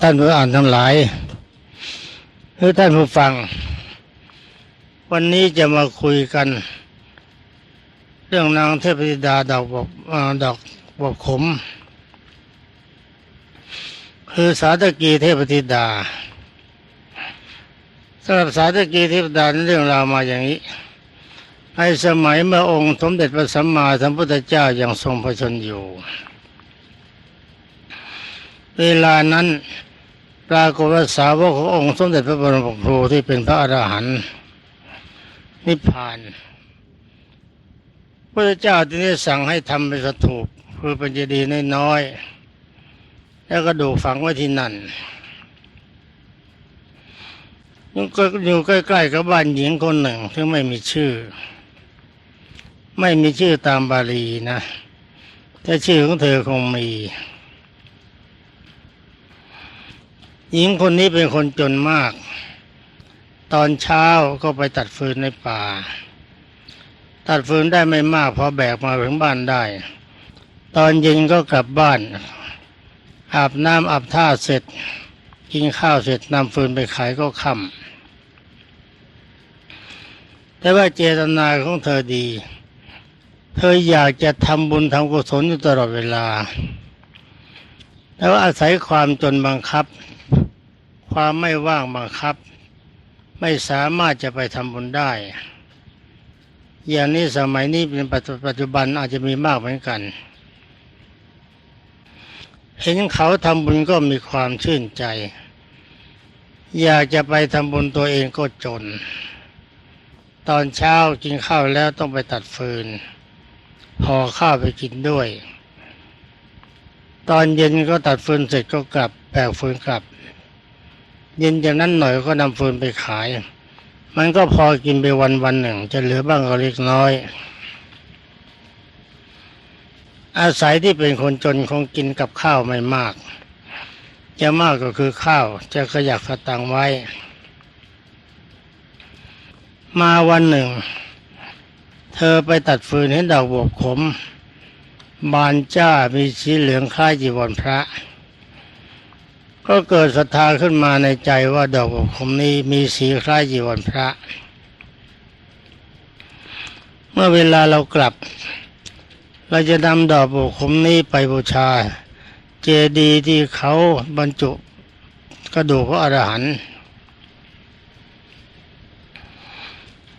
ท่านผู้อ่านทั้งหลายหรือท่านผู้ฟัง วันนี้จะมาคุยกัน เรื่องนางเทพธิดาดอกบกเอ่อดอกบกขม คือสาตกีเทพธิดาสำหรับสาตกีเทพธิดาเรื่องราวมาอย่างนี้ในสมัยเมื่อองค์สมเด็จพระสัมมาสัมพุทธเจ้ายังทรงพระชนอยู่ เวลานั้นปรากฏว่าสาวกขององค์สมเด็จพระบรมครูที่เป็นพระอรหันต์นิพพานพระเจ้าที่นี้สั่งให้ทำเป็นสถูปคือเป็นเจดีย์น้อยๆแล้วก็ดูฝังไว้ที่นั่นยู่ก็อยู่ใกล้ๆกับบ้านหญิงคนหนึ่งที่ไม่มีชื่อ ไม่มีชื่อตามบาลีนะแต่ชื่อของเธอคงมี หญิงคนนี้เป็นคนจนมาก ตอนเช้าก็ไปตัดฟืนในป่า ตัดฟืนได้ไม่มากพอแบกมาถึงบ้านได้ ตอนเย็นก็กลับบ้าน อาบน้ำอาบท่าเสร็จ กินข้าวเสร็จนำฟืนไปขายก็ค่ำแต่ว่าเจตนาของเธอดี เธออยากจะทำบุญทำกุศลอยู่ตลอดเวลา แล้วอาศัยความจนบังคับ ความไม่ว่างบังคับ ไม่สามารถจะไปทำบุญได้ อย่างนี้สมัยนี้เป็นปัจจุบันอาจจะมีมากเหมือนกัน เห็นเขาทำบุญก็มีความชื่นใจ อยากจะไปทำบุญตัวเองก็จน ตอนเช้ากินข้าวแล้วต้องไปตัดฟืนห่อข้าวไปกินด้วย ตอนเย็นก็ตัดฟืนเสร็จก็กลับแบกฟืนกลับ เย็นจากนั้นหน่อยก็นำฟืนไปขาย มันก็พอกินไปวันวันหนึ่ง จะเหลือบ้างก็เล็กน้อย อาศัยที่เป็นคนจนคงกินกับข้าวไม่มาก จะมากก็คือข้าวจะขยักสตังไว้ มาวันหนึ่ง เธอไปตัดฟืนเห็นดอกบวบขม บานจ้ามีสีเหลืองคล้ายจีวรพระ ก็เกิดศรัทธาขึ้นมาในใจว่าดอกบวบขมนี้มีสีคล้ายจีวรพระ เมื่อเวลาเรากลับ เราจะนำดอกบวบขมนี้ไปบูชา เจดีย์ที่เขาบรรจุกระดูกพระอรหันต์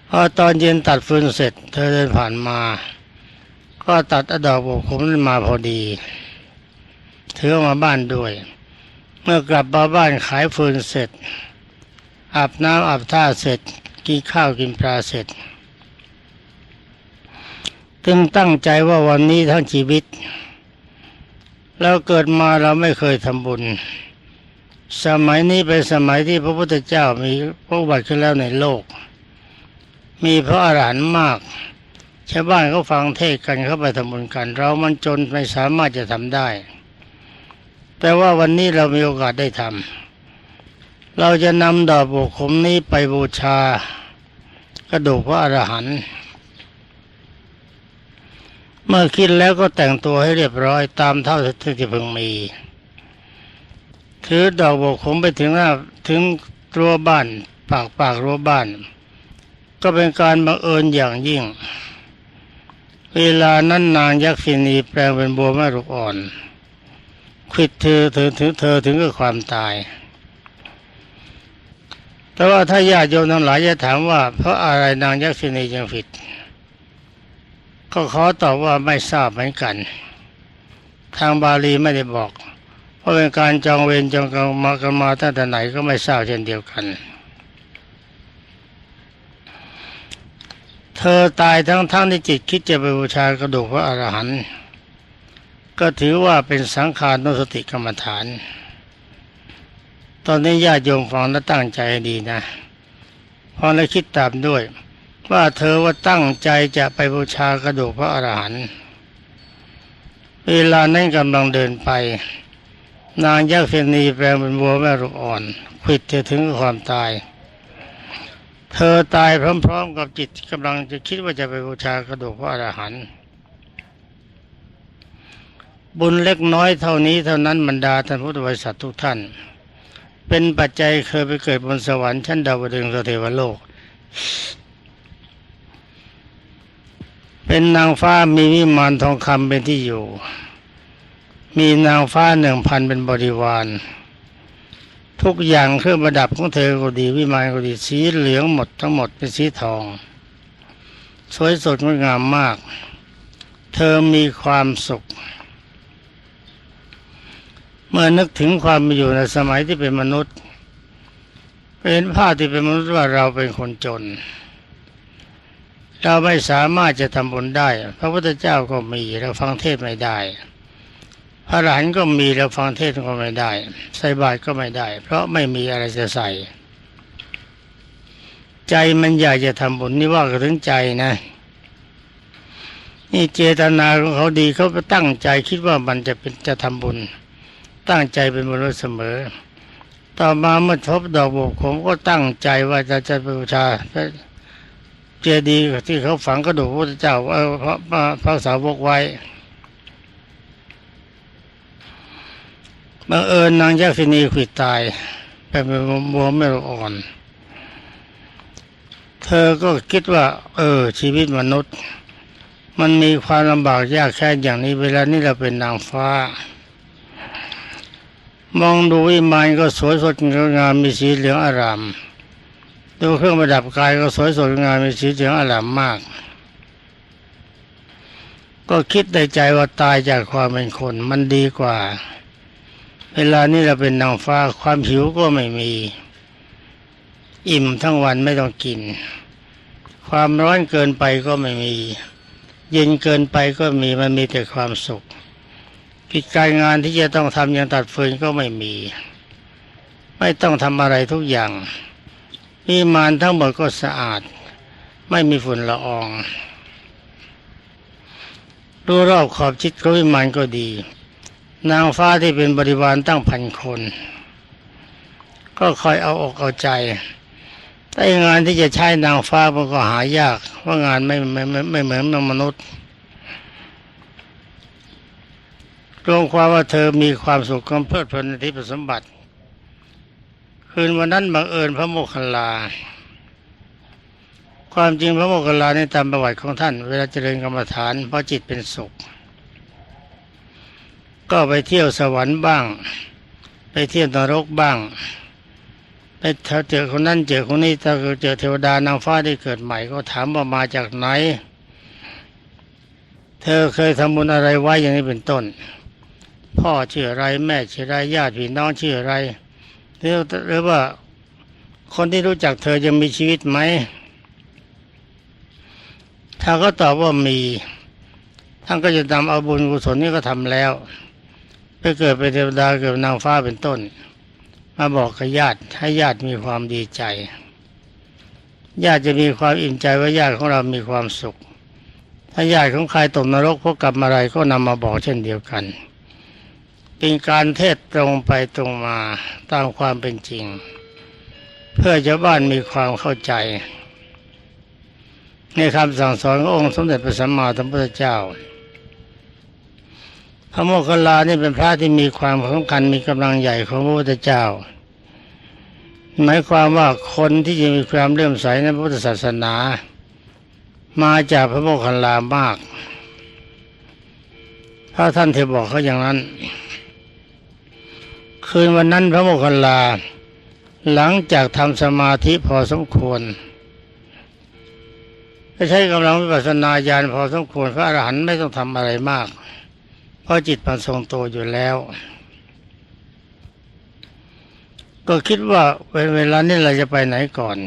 พอตอนเย็นตัดฟืนเสร็จ เธอเดินผ่านมา ก็ตัดอดอกบวบขมนั้นมาพอดีถือมาบ้านด้วย เมื่อกลับมาบ้านขายฟืนเสร็จ อาบน้ำอาบท่าเสร็จ กินข้าวกินปลาเสร็จ จึงตั้งใจว่าวันนี้ทั้งชีวิตเราเกิดมาเราไม่เคยทำบุญ สมัยนี้เป็นสมัยที่พระพุทธเจ้ามีพระบัติขึ้นแล้วในโลก มีพระอรหันต์มากชาวบ้านเขาฟังเทศกันเข้าไปทำบุญกัน เรามันจนไม่สามารถจะทำได้ แต่ว่าวันนี้เรามีโอกาสได้ทำเราจะนำดอกบุคคมนี้ไปบูชา กระดูกพระอรหันต์เมื่อคิดแล้วก็แต่งตัวให้เรียบร้อยตามเท่าที่จะพึงมี ถือดอกบกขมไปถึงหน้าถึงรั้วบ้าน ปากปากรั้วบ้าน ก็เป็นการบังเอิญอย่างยิ่ง เวลานั้นนางยักษินีแปลงเป็นบัวแม่ลูกอ่อน ควิดเธอเธอถึงเธอถึงกับความตาย แต่ว่าถ้าญาติโยมทั้งหลายจะถามว่า เพราะอะไรนางยักษินีจึงผิด ก็ขอตอบว่าไม่ทราบเหมือนกัน ทางบาลีไม่ได้บอก เพราะเป็นการจองเวรจองกรรมมากันมาตั้งแต่ไหนก็ไม่ทราบเช่นเดียวกัน เธอตายทั้งๆที่จิตคิดจะไปบูชากระดูกพระอรหันต์ ก็ถือว่าเป็นสังขารนุสติกรรมฐาน ตอนนี้ญาติโยมฟังและตั้งใจดีนะพอแล้วคิดตามด้วย ว่าเธอว่าตั้งใจจะไปบูชากระดูกพระอรหันต์เวลานั้นกำลังเดินไป นางยักษินีแปลงเป็นวัวแม่ลูกอ่อนขิดเธอถึงความตาย เธอตายพร้อม ๆ กับจิตกำลังจะคิดว่าจะไปบูชากระดูกพระอรหันต์ บุญเล็กน้อยเท่านี้เท่านั้นบรรดาท่านพุทธบริษัททุกท่าน เป็นปัจจัยเคยไปเกิดบนสวรรค์ชั้นดาวดึงสเทวโลก เป็นนางฟ้ามีวิมานทองคำเป็นที่อยู่ มีนางฟ้าหนึ่งพันเป็นบริวาร ทุกอย่างเครื่องประดับของเธอก็ดีวิมานก็ดีสีเหลืองหมดทั้งหมดเป็นสีทอง สวยสดงดงามมาก เธอมีความสุข เมื่อนึกถึงความมีอยู่ในสมัยที่เป็นมนุษย์เห็นภาพที่เป็นมนุษย์ว่าเราเป็นคนจน เราไม่สามารถจะทำบุญได้ พระพุทธเจ้าก็มีเราฟังเทศไม่ได้ พระอรหันก็มีเราฟังเทศก็ไม่ได้ ใส่บาตรก็ไม่ได้ เพราะไม่มีอะไรจะใส่ ใจมันอยากจะทำบุญนี่ว่ากันถึงใจนะนี่เจตนาของเขาดีเขาไปตั้งใจคิดว่ามันจะเป็นจะทำบุญ ตั้งใจเป็นบุญไว้เสมอ ต่อมาเมื่อทบดอกบกผมก็ตั้งใจว่าจะจะบูชาพระเจดีย์ที่เขาฝังกระดูกพระเจ้าเออพระพระสาวกไว้บังเอิญนางยักษินีขิดตายไปเป็นบัวไม่อ่อน เธอก็คิดว่า เออ ชีวิตมนุษย์ มันมีความลำบากยากแค่อย่างนี้เวลานี้เราเป็นนางฟ้า มองดูวิมานก็สวยสดงดงามมีสีเหลืองอารามดูเครื่องประดับกายก็สวยสดงดงามมีสีเหลืองอารามมาก ก็คิดในใจว่าตายจากความเป็นคนมันดีกว่า เวลานี้เราเป็นนางฟ้าความหิวก็ไม่มี อิ่มทั้งวันไม่ต้องกิน ความร้อนเกินไปก็ไม่มี เย็นเกินไปก็มีมันมีแต่ความสุข กิจการงานที่จะต้องทำอย่างตัดฟืนก็ไม่มี ไม่ต้องทำอะไรทุกอย่างวิมานทั้งหมดก็สะอาด ไม่มีฝุ่นละอองดูรอบขอบชิดของวิมานก็ดี นางฟ้าที่เป็นบริวารตั้งพันคน ก็คอยเอาอกเอาใจแต่งานที่จะใช้นางฟ้ามันก็หายากเพราะงานไม่ไม่ไม่ไม่เหมือนมนุษย์ รวมความว่าเธอมีความสุขความเพลิดเพลินในทิพสมบัติ คืนวันนั้นบังเอิญพระโมคคัลลา ความจริงพระโมคคัลลาในตามประวัติของท่าน เวลาเจริญกรรมฐานเพราะจิตเป็นสุข ก็ไปเที่ยวสวรรค์บ้าง ไปเที่ยวนรกบ้างไปเจอคนนั้นเจอคนนี้ถ้าเจอเทวดานางฟ้าได้เกิดใหม่ก็ถามว่ามาจากไหน เธอเคยทำบุญอะไรไว้อย่างนี้เป็นต้น พ่อชื่ออะไรแม่ชื่ออะไรญาติพี่น้องชื่ออะไรหรือหรือว่าคนที่รู้จักเธอยังมีชีวิตไหม ถ้าก็ตอบว่ามี ท่านก็จะนำเอาบุญกุศลนี้ก็ทำแล้ว ไปเกิดเป็นเทวดาเกิดนางฟ้าเป็นต้น มาบอกกับญาติให้ญาติมีความดีใจ ญาติจะมีความอิ่มใจว่าญาติของเรามีความสุข ถ้าญาติของใครตกนรกพวกกลับมาอะไรก็นำมาบอกเช่นเดียวกัน เป็นการเทศตรงไปตรงมาตามความเป็นจริง เพื่อชาวบ้านมีความเข้าใจ ในคำสั่งสอนขององค์สมเด็จพระสัมมาสัมพุทธเจ้า พระโมคคัลลานี่เป็นพระที่มีความสำคัญมีกำลังใหญ่ของพระพุทธเจ้า หมายความว่าคนที่จะมีความเลื่อมใสในพระพุทธศาสนา มาจากพระโมคคัลลามาก ถ้าท่านเทบอกเขาอย่างนั้น คืนวันนั้นพระโมคคัลลา หลังจากทำสมาธิพอสมควรก็ใช้กำลังวิปัสสนาญาณพอสมควรพระอรหันต์ไม่ต้องทำอะไรมาก เพราะจิตมันทรงตัวอยู่แล้ว ก็คิดว่าเวลานี้เราจะไปไหนก่อน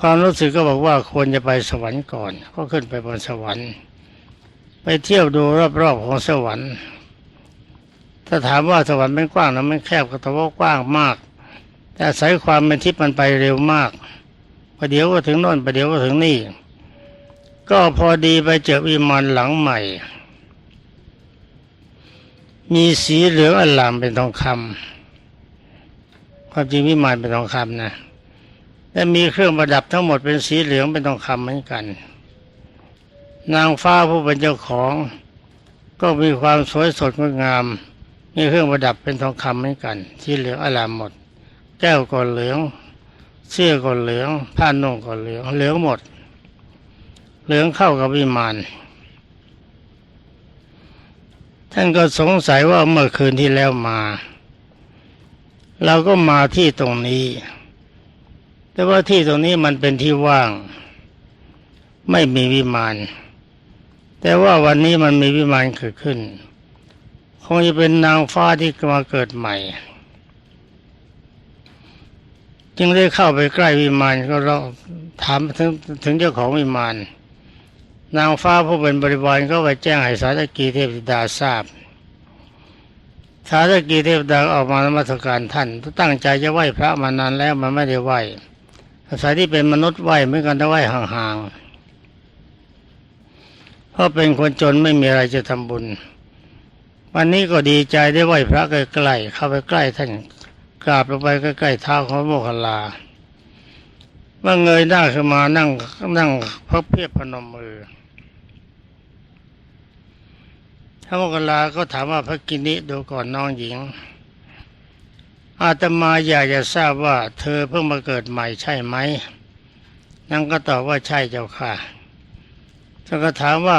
ความรู้สึกก็บอกว่าควรจะไปสวรรค์ก่อน ก็ขึ้นไปบนสวรรค์ ไปเที่ยวดูรอบๆของสวรรค์ ถ้าถามว่าสวรรค์เป็นกว้างนะมันแคบก็แต่ว่ากว้างมาก แต่อาศัยความเป็นทิพย์มันไปเร็วมากประเดี๋ยวก็ถึงโน่นประเดี๋ยวก็ถึงนี่ ก็พอดีไปเจอวิมานหลังใหม่ มีสีเหลืองอลามเป็นทองคำความจริงวิมานเป็นทองคำนะและมีเครื่องประดับทั้งหมดเป็นสีเหลืองเป็นทองคำเหมือนกัน นางฟ้าผู้เป็นเจ้าของ ก็มีความสวยสดงดงาม มีเครื่องประดับเป็นทองคำเหมือนกัน ที่เหลืองอลามหมด แก้วก็เหลือง เสื้อก็เหลือง ผ้านุ่งก็เหลือง เหลืองหมด เหลืองเข้ากับวิมานท่านก็สงสัยว่าเมื่อคืนที่แล้วมา เราก็มาที่ตรงนี้ แต่ว่าที่ตรงนี้มันเป็นที่ว่าง ไม่มีวิมาน แต่ว่าวันนี้มันมีวิมานเกิดขึ้น คงจะเป็นนางฟ้าที่มาเกิดใหม่ จึงได้เข้าไปใกล้วิมานก็ร้องถามถึงถึงเจ้าของวิมานนางฟ้าผู้เป็นบริวารก็ไปแจ้งให้สาธกีเทพธิดาทราบ สาธกีเทพธิดาออกมานมัสการท่านตั้งใจจะไหว้พระมานานแล้วมันไม่ได้ไหว้อาศัยที่เป็นมนุษย์ไหว้เหมือนกันแต่ไหว้ห่างๆเพราะเป็นคนจนไม่มีอะไรจะทำบุญ วันนี้ก็ดีใจได้ไหว้พระใกล้ๆเข้าไปใกล้ท่านกราบลงไปใกล้ๆเท้าของโมคคัลลาเมื่อเงยหน้าขึ้นมานั่งนั่งพับเพียบพนมมือพระโมคคัลลาก็ถามว่าพระกินิดูก่อนน้องหญิง อาตมาอยากจะทราบว่า เธอเพิ่งมาเกิดใหม่ใช่ไหมนางก็ตอบว่าใช่เจ้าค่ะท่านก็ถามว่า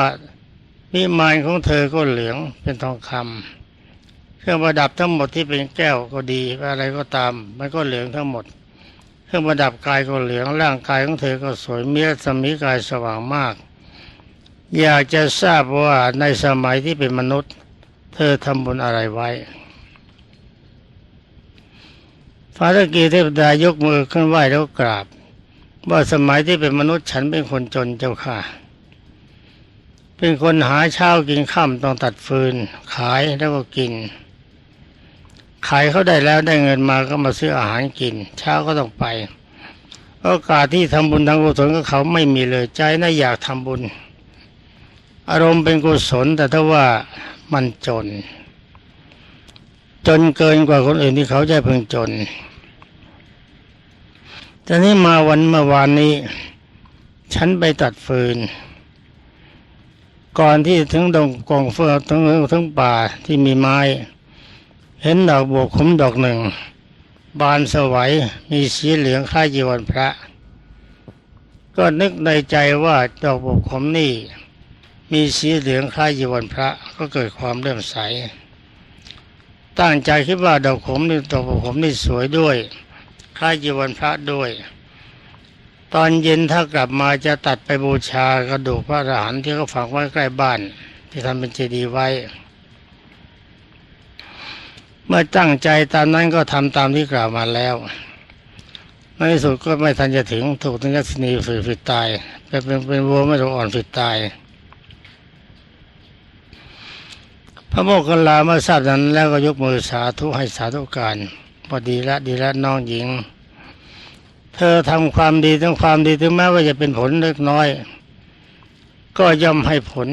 วิมานของเธอก็เหลืองเป็นทองคำเครื่องประดับทั้งหมดที่เป็นแก้วก็ดีอะไรก็ตาม มันก็เหลืองทั้งหมด เครื่องประดับกายก็เหลืองร่างกายของเธอก็สวยเมีรัศมีกายสว่างมาก อยากจะทราบว่าในสมัยที่เป็นมนุษย์ เธอทำบุญอะไรไว้ฟาตะกีเทพดายกมือขึ้นไหว้แล้วกราบ ว่าสมัยที่เป็นมนุษย์ฉันเป็นคนจนเจ้าค่ะ เป็นคนหาเช้ากินค่ำต้องตัดฟืน ขายแล้วก็กิน ขายเขาได้แล้วได้เงินมาก็มาซื้ออาหารกิน เช้าก็ต้องไป โอกาสที่ทำบุญทางกุศลกับเขาไม่มีเลยใจน่าอยากทำบุญ อารมณ์เป็นกุศลแต่ถ้าว่ามันจน จนเกินกว่าคนอื่นที่เขาจะพึงจนตอนนี้มาวันเมื่อวานนี้ ฉันไปตัดฟืน ก่อนที่ถึงดงกองเฟืองถึงถึงป่าที่มีไม้ เห็นดอกบวกคุ้มดอกหนึ่ง บานสวัยมีสีเหลืองคล้ายจีวรพระ ก็นึกในใจว่าดอกบวกขมนี่ มีสีเหลืองคล้ายจีวรพระ ก็เกิดความเลื่อมใส ตั้งใจคิดว่าดอกขมนี่ดอกบวกขมนี่สวยด้วย คล้ายจีวรพระด้วย ตอนเย็นถ้ากลับมาจะตัดไปบูชากระดูกพระอรหันต์ที่เขาฝังไว้ใกล้บ้าน ที่ทำเป็นเจดีย์ไว้ เมื่อตั้งใจตามนั้นก็ทำตามที่กล่าวมาแล้วในที่สุดก็ไม่ทันจะถึงถูกทังยักษินีฝืนผิดตายเป็นเป็นเป็นวัวไม่ถูกอ่อนผิดตาย พระโมคคัลลาเมื่อทราบนั้นแล้วก็ยกมือสาธุให้สาธุการพอดีละดีละน้องหญิง เธอทำความดีทั้งความดีถึงแม้ว่าจะเป็นผลเล็กน้อย ก็ย่อมให้ผล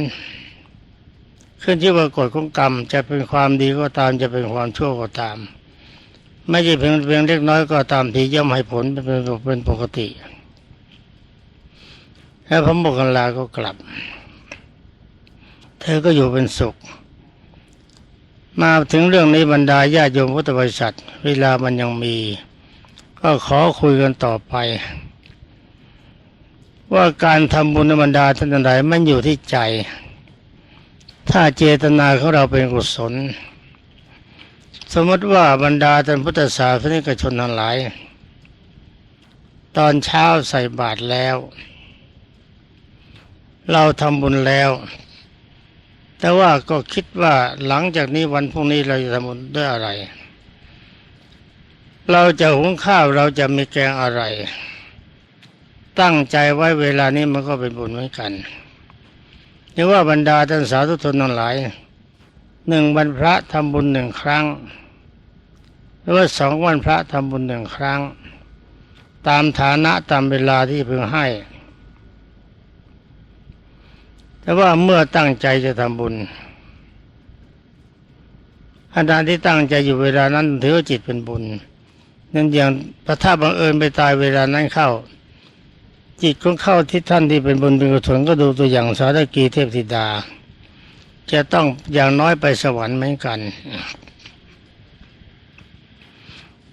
ขึ้นที่ว่ากฎของกรรม จะเป็นความดีก็ตามจะเป็นความชั่วก็ตาม ไม่ใช่เพียงเพียงเล็กน้อยก็ตามที่ย่อมให้ผลเป็นเป็นปกติ แล้วพระโมคคัลลาก็กลับ เธอก็อยู่เป็นสุข มาถึงเรื่องนี้บรรดาญาโยมพุทธบริษัท เวลามันยังมี ก็ขอคุยกันต่อไป ว่าการทำบุญในบรรดาท่านใดมันอยู่ที่ใจ ถ้าเจตนาของเราเป็นกุศล สมมติว่าบรรดาท่านพุทธศาสนิกชนทั้งหลาย ตอนเช้าใส่บาตรแล้ว เราทำบุญแล้ว แต่ว่าก็คิดว่าหลังจากนี้วันพรุ่งนี้เราจะทำบุญด้วยอะไร เราจะหุงข้าวเราจะมีแกงอะไร ตั้งใจไว้เวลานี้มันก็เป็นบุญเหมือนกันหรือว่าบรรดาท่านสาธุชนทั้งหลายหนึ่งวันพระทำบุญหนึ่งครั้ง หรือว่าสองวันพระทำบุญหนึ่งครั้ง ตามฐานะตามเวลาที่พึงให้ แต่ว่าเมื่อตั้งใจจะทำบุญขณะที่ตั้งใจอยู่เวลานั้นถือว่าจิตเป็นบุญ นั่นอย่างถ้าบังเอิญไปตายเวลานั้นเข้า จิตของเข้าที่ท่านที่เป็นบุญเป็นกุศลก็ดูตัวอย่างสาธกีเทพธิดา จะต้องอย่างน้อยไปสวรรค์เหมือนกัน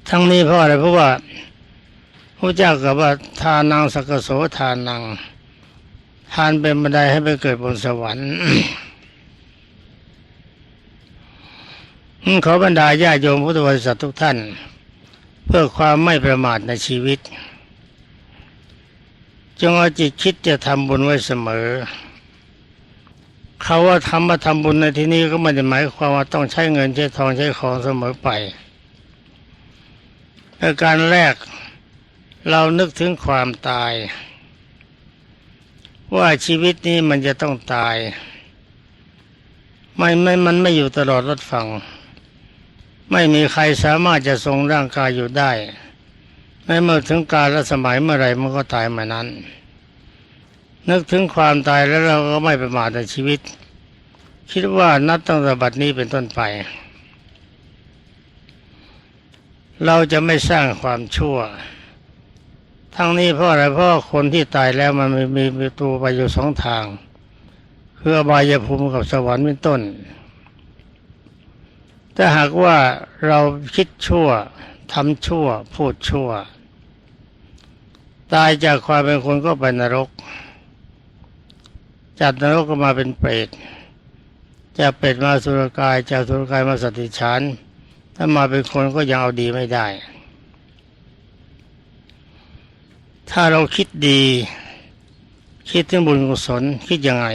ทั้งนี้เพราะอะไรเพราะว่าพระเจ้ากับว่าทานังสกโสทานัง ทานเป็นบันไดให้ไปเกิดบนสวรรค์ขอบรรดาญาโยมพุทธบริษัททุกท่าน เพื่อความไม่ประมาทในชีวิต จงเอาจิตคิดจะทำบุญไว้เสมอ เขาว่าทำมาทำบุญในที่นี้ก็ไม่ได้หมายความว่าต้องใช้เงินใช้ทองใช้ของเสมอไปประการแรกเรานึกถึงความตาย ว่าชีวิตนี้มันจะต้องตาย ไม่ไม่มันไม่อยู่ตลอดรถฟัง ไม่มีใครสามารถจะทรงร่างกายอยู่ได้ไม่เมื่อถึงกาลและสมัยเมื่อไรมันก็ตายมานั้น นึกถึงความตายแล้วเราก็ไม่ประมาทในชีวิต คิดว่านับตั้งแต่บัดนี้เป็นต้นไป เราจะไม่สร้างความชั่ว ทั้งนี้เพราะอะไรเพราะคนที่ตายแล้วมันมีมีมีตัวไปอยู่สองทาง คืออบายภูมิกับสวรรค์เป็นต้น ถ้าหากว่าเราคิดชั่วทำชั่ว พูดชั่ว ตายจากความเป็นคนก็ไปนรกจากนรกก็มาเป็นเปรตจากเปรตมาสุรกายจากสุรกายมาสตติฉานถ้ามาเป็นคนก็ยังเอาดีไม่ได้ ถ้าเราคิดดี คิดถึงบุญกุศลคิดยังไง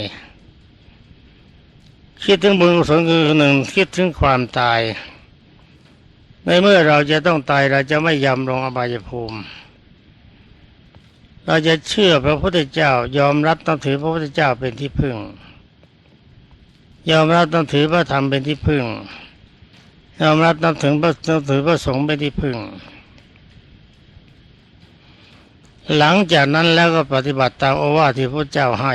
คิดถึงบุญกุศลคือหนึ่งคิดถึงความตาย ในเมื่อเราจะต้องตายเราจะไม่ยำลงอบายภูมิ เราจะเชื่อพระพุทธเจ้ายอมรับต้องถือพระพุทธเจ้าเป็นที่พึ่ง ยอมรับต้องถือพระธรรมเป็นที่พึ่ง ยอมรับนับถึงพระนับถือพระสงฆ์เป็นที่พึ่ง หลังจากนั้นแล้วก็ปฏิบัติตามโอวาทที่พระเจ้าให้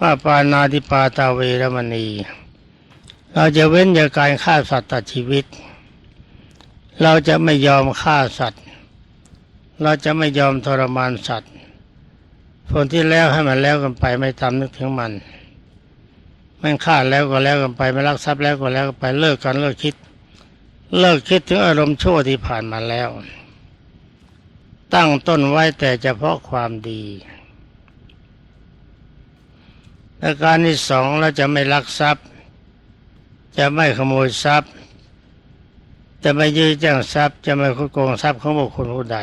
ว่าปานาติปาตาเวรมณี เราจะเว้นจากการฆ่าสัตว์ตัดชีวิต เราจะไม่ยอมฆ่าสัตว์ เราจะไม่ยอมทรมานสัตว์ผลที่แล้วให้มันแล้วกันไปไม่ทำนึกถึงมันมันฆ่าแล้วก็แล้วกันไปไม่รักทรัพย์แล้วก็แล้วกันไปเลิกกันเลิกคิด เลิกคิดถึงอารมณ์ชั่วที่ผ่านมาแล้ว ตั้งต้นไว้แต่เฉพาะความดี และการที่สองเราจะไม่ลักทรัพย์ จะไม่ขโมยทรัพย์ จะไม่ยื้อแจ้งทรัพย์ จะไม่คุโกงทรัพย์ของบุคคลผู้ใด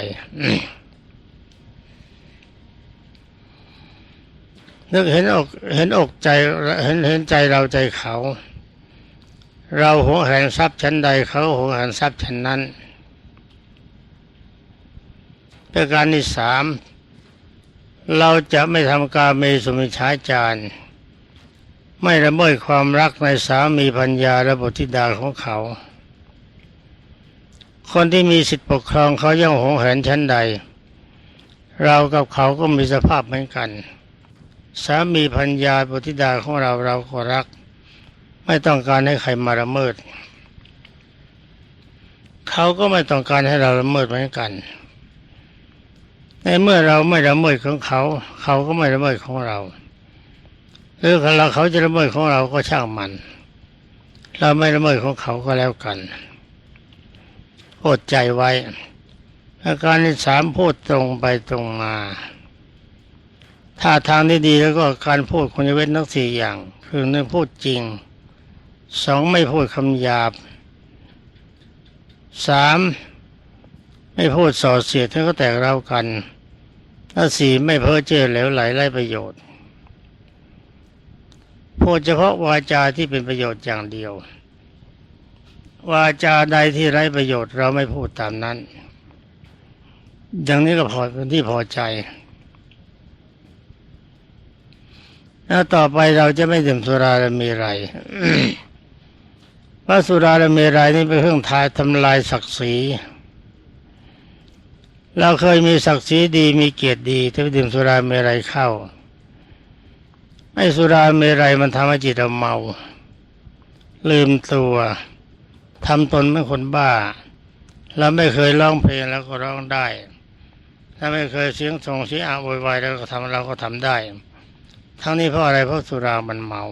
นึกเห็นอกเห็นอกใจเห็นเห็นใจเราใจเขา เราหวงแหนทรัพย์ชั้นใดเขาหวงแหนทรัพย์ชั้นนั้นประการที่สามเราจะไม่ทำการเมสุมิชาจาร ไม่ละเมิดความรักในสามีพัญญาและบุตรธิดาของเขา คนที่มีสิทธิปกครองเขาย่อมหงแหนชั้นใด เรากับเขาก็มีสภาพเหมือนกัน สามีพัญญาบุตรธิดาของเราเราก็รัก ไม่ต้องการให้ใครมาละเมิด เขาก็ไม่ต้องการให้เราละเมิดเหมือนกันในเมื่อเราไม่ละเมิดของเขา เขาก็ไม่ละเมิดของเรา หรือเราเขาจะละเมิดของเราก็ช่างมัน เราไม่ละเมิดของเขาก็แล้วกันอดใจไว้ อาการที่สามพูดตรงไปตรงมา ถ้าทางที่ดีแล้วก็การพูดควรจะเว้นทั้งสี่อย่าง คือหนึ่งพูดจริงสองไม่พูดคำหยาบสามไม่พูดส่อเสียดให้เขาแตกเรากันและสี่ไม่เพ้อเจ้อเหลวไหลไร้ประโยชน์ พูดเฉพาะวาจาที่เป็นประโยชน์อย่างเดียว วาจาใดที่ไร้ประโยชน์เราไม่พูดตามนั้น อย่างนี้ก็พอเป็นที่พอใจแล้วต่อไปเราจะไม่ดื่มสุราและมีไรเพราะสุราและมีไรนี่เป็นเครื่องทายทำลายศักดิ์ศรีเราเคยมีศักดิ์ศรีดีมีเกียรติดีถ้าไปดื่มสุราเมรัยเข้า ไอ้สุราเมรัยมันทำให้จิตเราเมา ลืมตัวทำตนเป็นคนบ้า แล้วไม่เคยร้องเพลงแล้วก็ร้องได้ ถ้าไม่เคยเสียงส่งเสียงอาวุ่วายแล้วก็ทำเราก็ทำได้ ทั้งนี้เพราะอะไรเพราะสุรามันเมา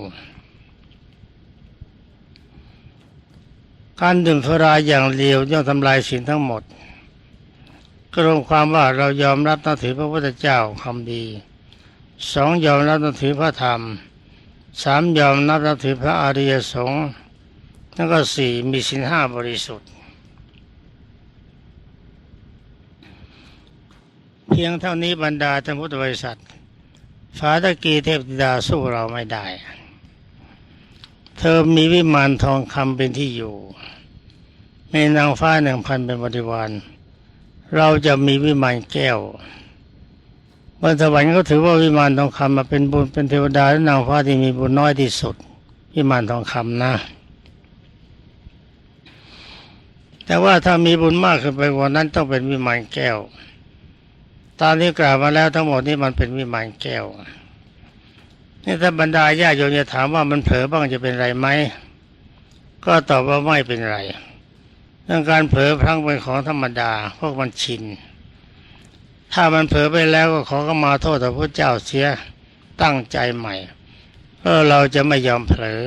การดื่มสุราอย่างเดียวย่อมทำลายสิ่งทั้งหมด ก็รวมความว่าเรายอมรับนับถือพระพุทธเจ้าคำดี สองยอมรับนับถือพระธรรมสามยอมรับนับถือพระอริยสงฆ์แล้วก็สี่มีสินห้าบริสุทธิ์ เพียงเท่านี้บรรดาท่านพุทธบริษัทฟ้าตะกีเทพธิดาสู้เราไม่ได้ เธอมีวิมานทองคำเป็นที่อยู่มีนางฟ้าหนึ่งพันเป็นบริวาร เราจะมีวิมานแก้ว บนสวรรค์ก็ถือว่าวิมานทองคำมาเป็นบุญเป็นเทวดาและนางฟ้าที่มีบุญน้อยที่สุด วิมานทองคำนะ แต่ว่าถ้ามีบุญมากขึ้นไปกว่านั้นต้องเป็นวิมานแก้ว ตามที่กล่าวมาแล้วทั้งหมดนี้มันเป็นวิมานแก้วนี่ถ้าบรรดาญาโยมจะถามว่ามันเผลอบ้างจะเป็นไรไหมก็ตอบว่าไม่เป็นไรเรื่องการเผลอพลั้งเป็นของธรรมดาพวกมันชิน ถ้ามันเผลอไปแล้วก็ขอก็มาโทษต่อพระเจ้าเสียตั้งใจใหม่เออเราจะไม่ยอมเผลอ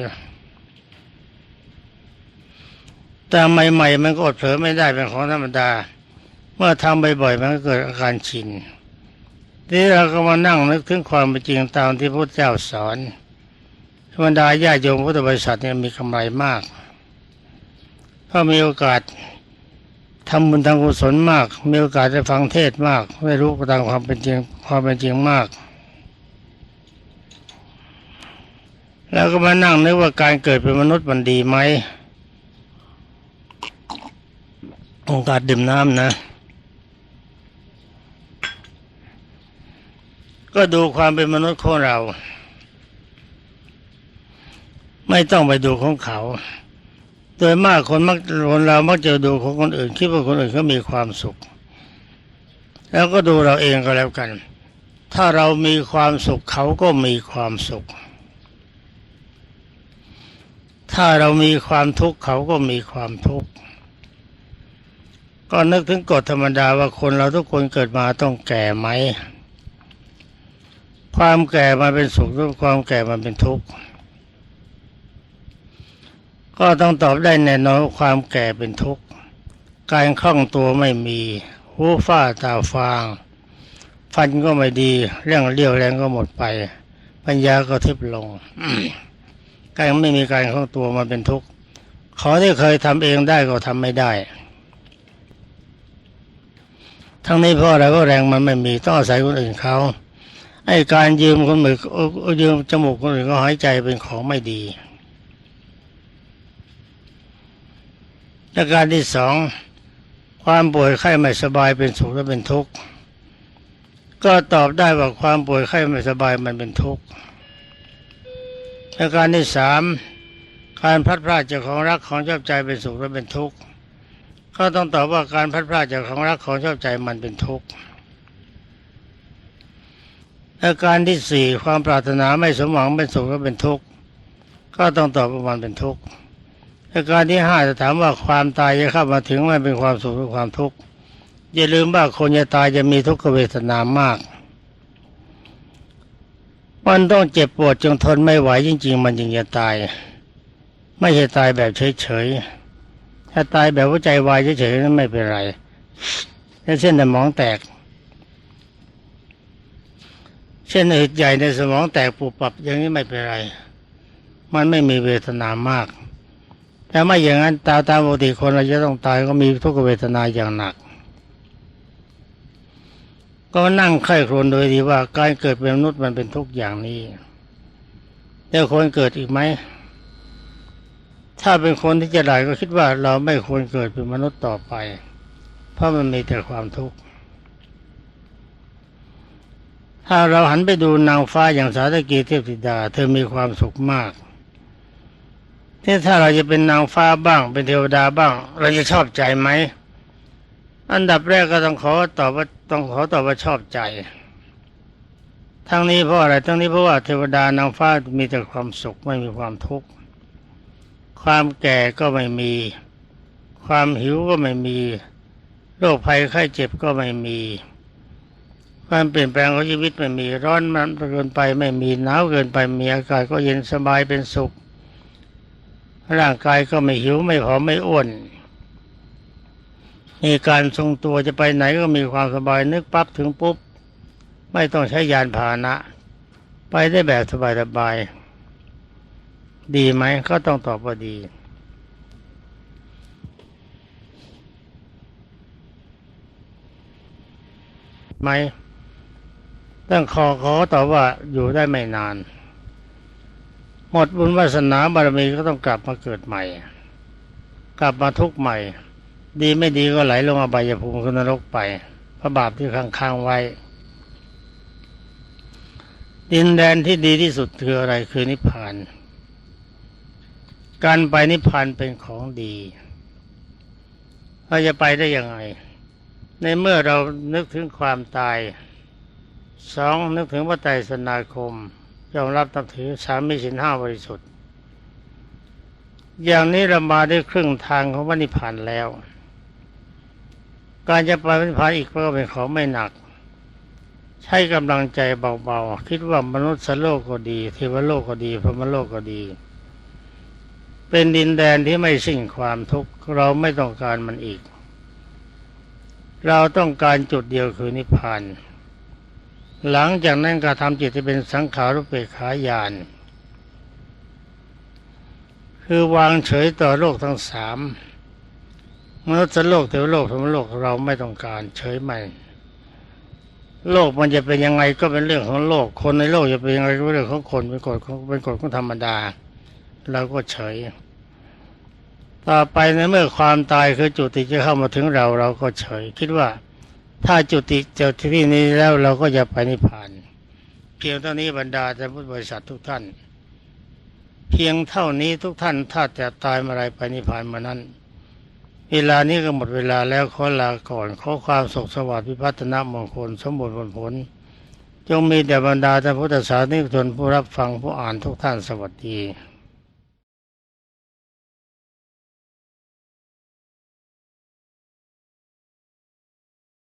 แต่ใหม่ๆมันก็อดเผลอไม่ได้เป็นของธรรมดา เมื่อทำบ่อยๆมันก็เกิดอาการชินทีนี้เราก็มานั่งนึกถึงความเป็นจริงตามที่พระเจ้าสอนบรรมดาญาโยมพุทธบริษัทเนี่ยมีกำไรมากเพราะมีโอกาส ทำบุญทางกุศลมาก มีโอกาสได้ฟังเทศมากได้รู้ตามความเป็นจริงความเป็นจริงมาก แล้วก็มานั่งนึกว่าการเกิดเป็นมนุษย์มันดีไหมโอกาสดื่มน้ำนะ ก็ดูความเป็นมนุษย์ของเรา ไม่ต้องไปดูของเขา ดยมากคนมักคนเรามักจะดูของคนอื่นคิดว่าคนอื่นเขามีความสุข แล้วก็ดูเราเองก็แล้วกัน ถ้าเรามีความสุขเขาก็มีความสุข ถ้าเรามีความทุกข์เขาก็มีความทุกข์ก็นึกถึงกฎธรรมดาว่าคนเราทุกคนเกิดมาต้องแก่ไหม ความแก่มันเป็นสุขหรือความแก่มันเป็นทุกข์ ก็ต้องตอบได้แน่นอนว่าความแก่เป็นทุกข์การคล่องตัวไม่มีหูฝ้าตาฟาง ฟันก็ไม่ดีเรื่องเลี้ยวแรงก็หมดไป ปัญญาก็ทิบลงการไม่มีการคล่องตัวมันเป็นทุกข์ขอที่เคยทำเองได้ก็ทำไม่ได้ ทั้งนี้เพราะอะไรก็แรงมันไม่มีต้องอาศัยคนอื่นเขาไอ้การยืมคนอื่นเอ่อยืมจมูกคนอื่นก็หายใจเป็นของไม่ดี และการที่สองความป่วยไข้ไม่สบายเป็นสุขและเป็นทุกข์ก็ตอบได้ว่าความป่วยไข้ไม่สบายมันเป็นทุกข์และการที่สามการพัดพรากจากของรักของชอบใจเป็นสุขและเป็นทุกข์ก็ต้องตอบว่าการพัดพรากจากของรักของชอบใจมันเป็นทุกข์อาการที่สี่ความปรารถนาไม่สมหวังเป็นสุขก็เป็นทุกข์ก็ต้องตอบว่ามันเป็นทุกข์ อาการที่ห้าจะถามว่าความตายจะเข้ามาถึงมันเป็นความสุขหรือความทุกข์อย่าลืมว่าคนจะตายจะมีทุกขเวทนามาก มันต้องเจ็บปวดจนทนไม่ไหวจริง ๆ มันจึงจะตาย ไม่ใช่ตายแบบเฉยๆถ้าตายแบบว่าใจวายเฉยๆนั้นไม่เป็นไรแค่เส้นสมองแตกเช่นอืดใหญ่ในสมองแตกปุบปับอย่างนี้ไม่เป็นไร มันไม่มีเวทนามาก แต่ไม่อย่างนั้นตาตามปกติคนเราจะต้องตายก็มีทุกขเวทนาอย่างหนัก ก็นั่งไข้ครวญโดยดีว่าการเกิดเป็นมนุษย์มันเป็นทุกอย่างนี้แล้วคนเกิดอีกไหมถ้าเป็นคนที่จะได้ก็คิดว่าเราไม่ควรเกิดเป็นมนุษย์ต่อไป เพราะมันมีแต่ความทุกข์ ถ้าเราหันไปดูนางฟ้าอย่างสาตกีเทพธิดา เธอมีความสุขมาก ที่ถ้าเราจะเป็นนางฟ้าบ้าง เป็นเทวดาบ้าง เราจะชอบใจไหมอันดับแรกก็ต้องขอตอบว่าต้องขอตอบว่าชอบใจ ทั้งนี้เพราะอะไรทั้งนี้เพราะว่าเทวดานางฟ้ามีแต่ความสุขไม่มีความทุกข์ความแก่ก็ไม่มี ความหิวก็ไม่มี โรคภัยไข้เจ็บก็ไม่มี ความเปลี่ยนแปลงของชีวิตไม่มี ร้อนมันเกินไปไม่มีหนาวเกินไปมีอากาศก็เย็นสบายเป็นสุข ร่างกายก็ไม่หิวไม่ผอมไม่อ้วนมีการทรงตัวจะไปไหนก็มีความสบายนึกปั๊บถึงปุ๊บ ไม่ต้องใช้ยานพาหนะ ไปได้แบบสบายๆดีไหมก็ต้องตอบว่าดีไหมต้องขอขอตอบว่าอยู่ได้ไม่นาน หมดบุญวาสนาบารมีก็ต้องกลับมาเกิดใหม่ กลับมาทุกข์ใหม่ ดีไม่ดีก็ไหลลงอบายภูมิขึ้นรกไปพระบาปที่ค้างๆไว้ ดินแดนที่ดีที่สุดคืออะไรคือนิพพาน การไปนิพพานเป็นของดีเราจะไปได้ยังไง ในเมื่อเรานึกถึงความตายสองนึกถึงพระไตรสนาคม ยอมรับนับถือสามมิสินห้าบริสุทธิ์ อย่างนี้เรามาได้ครึ่งทางของวันิพานแล้ว การจะไปวันิพพานอีกก็เป็นของไม่หนัก ใช้กำลังใจเบาๆ คิดว่ามนุษย์โลกก็ดีเทวโลกก็ดีพรหมโลกก็ดี เป็นดินแดนที่ไม่สิ้นความทุกข์เราไม่ต้องการมันอีก เราต้องการจุดเดียวคือนิพพาน หลังจากนั้นก็ทำจิตให้เป็นสังขารุปเปกขาญาณคือวางเฉยต่อโลกทั้งสามมนุษย์โลกเทวโลกพรมโลกเราไม่ต้องการเฉยไม่โลกมันจะเป็นยังไงก็เป็นเรื่องของโลก คนในโลกจะเป็นยังไงก็เป็นเรื่องของคนเป็นกฎของเป็นกฎของธรรมดาเราก็เฉย ต่อไปในเมื่อความตายคือจุติจะเข้ามาถึงเราเราก็เฉย คิดว่า ถ้าจุติเจอที่นี้แล้วเราก็จะไปนิพพาน เพียงเท่านี้บรรดาท่านพุทธบริษัททุกท่าน เพียงเท่านี้ทุกท่านถ้าจะตายเมื่อไรไปนิพพานเมื่อนั้น เวลานี้ก็หมดเวลาแล้วขอลาก่อนขอความสุขสวัสดิ์พิพัฒนมงคลสมบูรณ์ผลผล จงมีแต่บรรดาท่านพุทธศาสนิกชนผู้รับฟังผู้อ่านทุกท่านสวัสดี